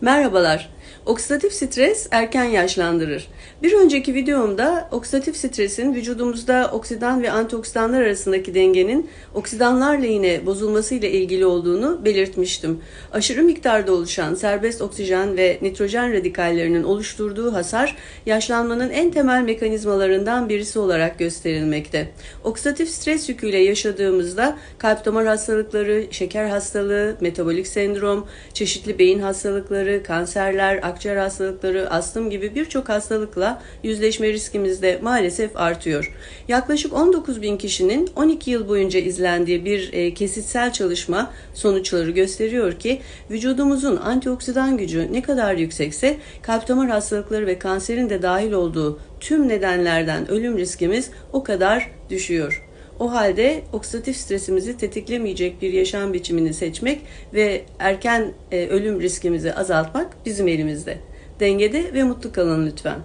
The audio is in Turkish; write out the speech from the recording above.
Merhabalar. Oksidatif stres erken yaşlandırır. Bir önceki videomda oksidatif stresin vücudumuzda oksidan ve antioksidanlar arasındaki dengenin oksidanlar lehine bozulması ile ilgili olduğunu belirtmiştim. Aşırı miktarda oluşan serbest oksijen ve nitrojen radikallerinin oluşturduğu hasar yaşlanmanın en temel mekanizmalarından birisi olarak gösterilmekte. Oksidatif stres yüküyle yaşadığımızda kalp damar hastalıkları, şeker hastalığı, metabolik sendrom, çeşitli beyin hastalıkları, kanserler, akciğer hastalıkları, astım gibi birçok hastalıkla yüzleşme riskimiz de maalesef artıyor. Yaklaşık 19 bin kişinin 12 yıl boyunca izlendiği bir e, kesitsel çalışma sonuçları gösteriyor ki vücudumuzun antioksidan gücü ne kadar yüksekse kalp damar hastalıkları ve kanserin de dahil olduğu tüm nedenlerden ölüm riskimiz o kadar düşüyor. O halde oksidatif stresimizi tetiklemeyecek bir yaşam biçimini seçmek ve erken e, ölüm riskimizi azaltmak bizim elimizde. Dengede ve mutlu kalın lütfen.